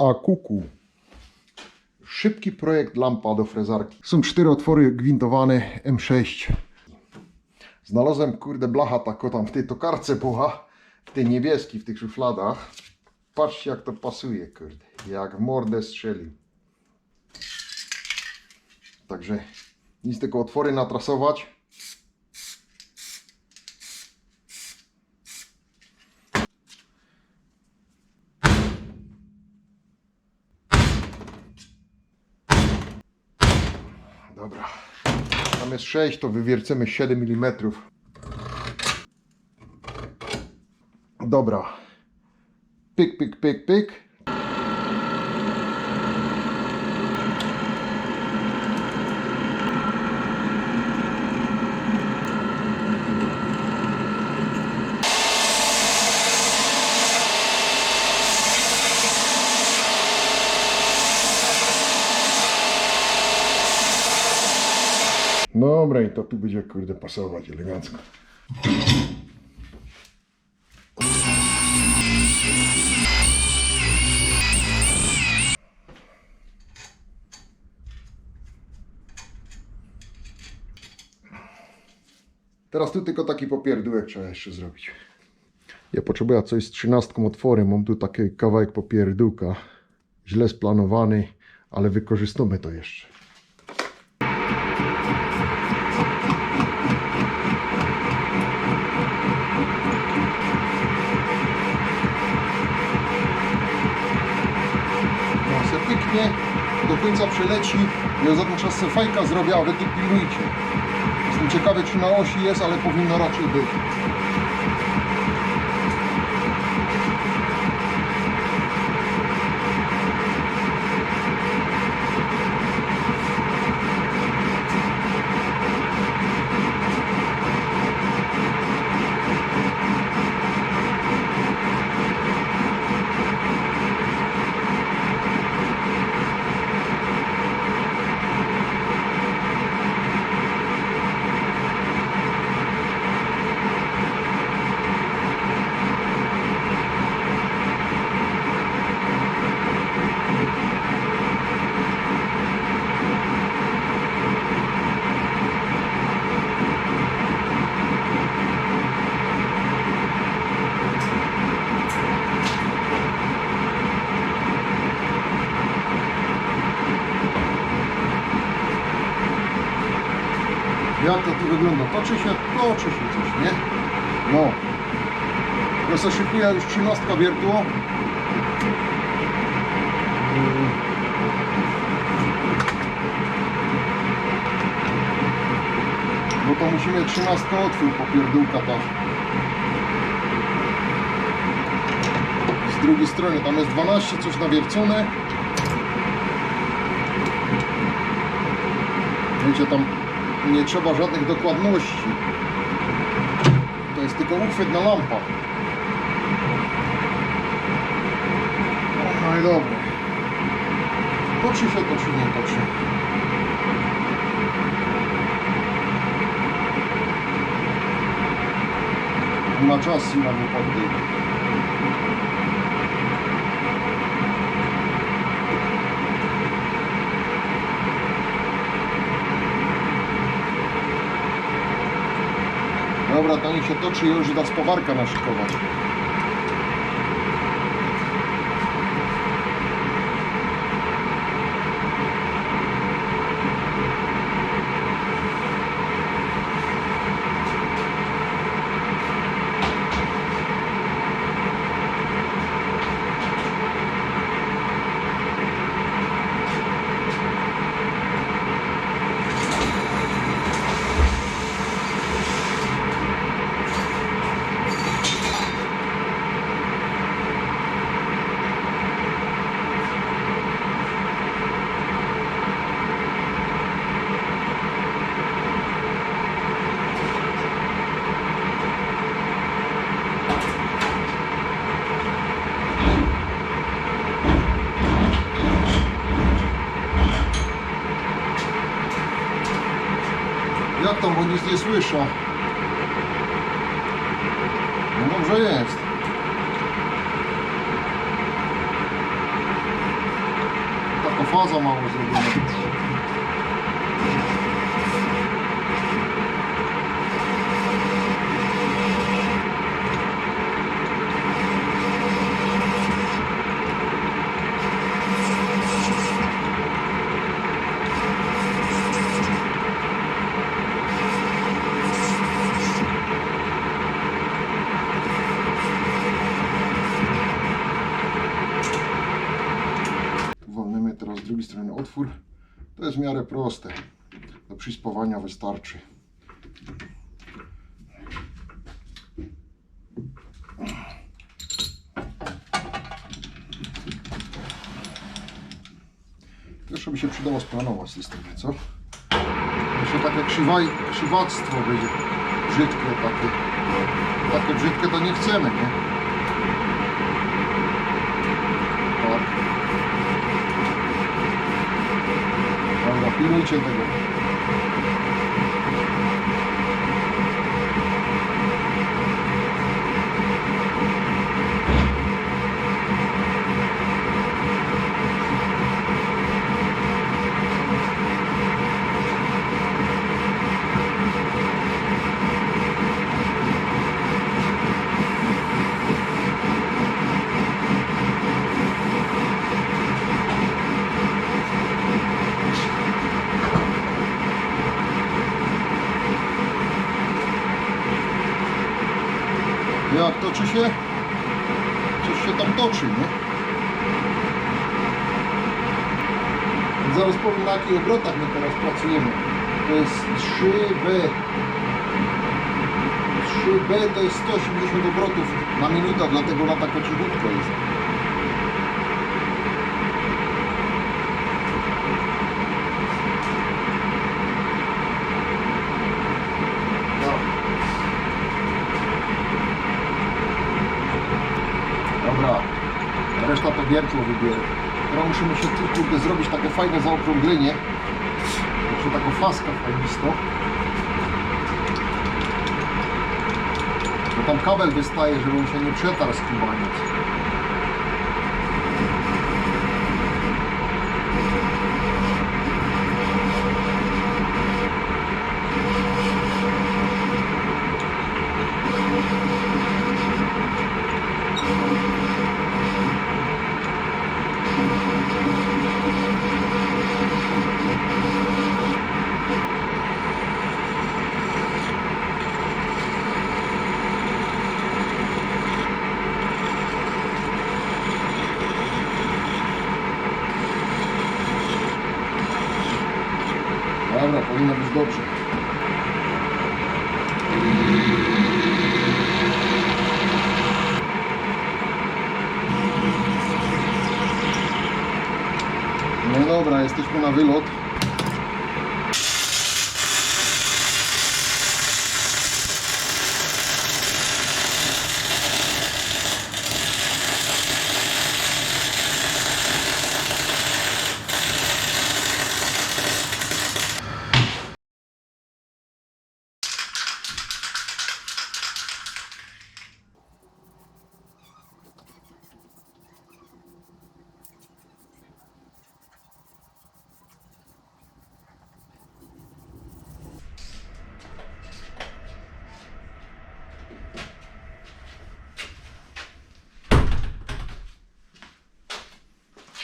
A kuku. Szybki projekt lampa do frezarki. Są cztery otwory gwintowane M6. Znalazłem kurde blacha tako tam w tej tokarce pucha, w tej niebieskiej, w tych szufladach. Patrzcie jak to pasuje kurde, jak w mordę strzelił. Także nic tylko otwory natrasować. Dobra. Tam jest 6, to wywiercemy 7 mm. Dobra. Pyk, pyk, pyk, pyk. Dobra, i to tu będzie kurde pasować elegancko. Teraz tu tylko taki popierdółek trzeba jeszcze zrobić. Ja potrzebuję coś z trzynastką otworem. Mam tu taki kawałek popierdółka. Źle splanowany, ale wykorzystamy to jeszcze. Przeleci. Ja za ten czas fajka zrobię, a wy tu pilnujcie. Jestem ciekawy, czy na osi jest, ale powinno raczej być. Wygląda? Toczy się, toczy się coś, nie? No. Ja szykuję już trzynastka wiertło. Bo to musimy trzynastkę otwór popierdółka ta. Z drugiej strony tam jest 12, coś nawiercone. Wiecie, tam nie trzeba żadnych dokładności. To jest tylko uchwyt na lampach. No i dobra. Toczy się, toczy, nie toczy. Na czas na wypadek. Dobra, to niech się toczy i już da spowarka naszykować. не здесь вышел. Ну, ну, уже есть. Так, фаза, мабуть, сделать. Otwór. To jest w miarę proste. Do przyspawania wystarczy. Jeszcze by się przydało splanować strony, co? Jeszcze takie krzywaj, krzywactwo będzie brzydkie takie. Takie brzydkie to nie chcemy, nie? Tak. Dobra, pilnujcie Jak toczy się? Coś się tam toczy, nie? Zaraz powiem na jakich obrotach my teraz pracujemy. To jest 3B. 3B to jest 180 obrotów na minutę, dlatego na tak cichutko jest. No. Dobra, reszta Teraz musimy się kurde zrobić takie fajne zaokrąglenie. Jeszcze taką faskę fajnistą. Bo tam kabel wystaje, żeby on się nie przetarł z kubaniec. Dobra, powinno być dobrze. No dobra, jesteśmy na wylot.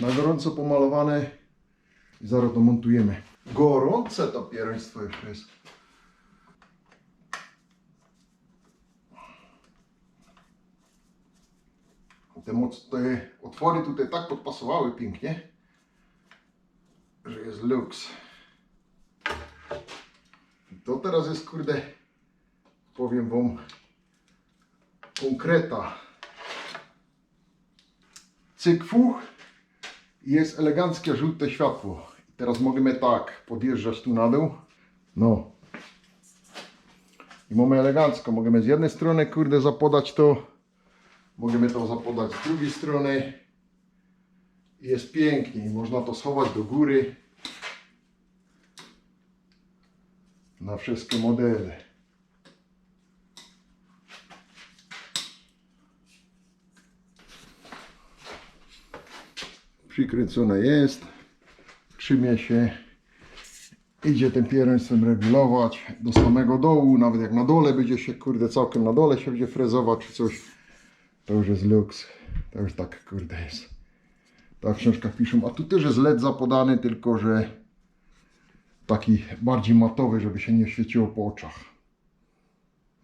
Na gorąco pomalowane i zaraz to montujemy. Gorące to pierństwo jeszcze jest. Te, moc, te otwory tutaj tak podpasowały pięknie, że jest luks. To teraz jest kurde, powiem wam, konkreta. Cyk jest eleganckie żółte światło. Teraz możemy tak podjeżdżać tu na dół. No. I mamy elegancko. Możemy z jednej strony kurde zapodać to. Możemy to zapodać z drugiej strony. Jest pięknie. Można to schować do góry. Na wszystkie modele. Przykręcone jest. trzymie się. Idzie tym pierwszeństwem regulować do samego dołu, nawet jak na dole będzie się, kurde, całkiem na dole się będzie frezować czy coś, to już jest luks. To już tak, kurde, jest. Tak w książkach piszą. A tu też jest LED zapodany, tylko że taki bardziej matowy, żeby się nie świeciło po oczach.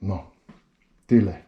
No, tyle.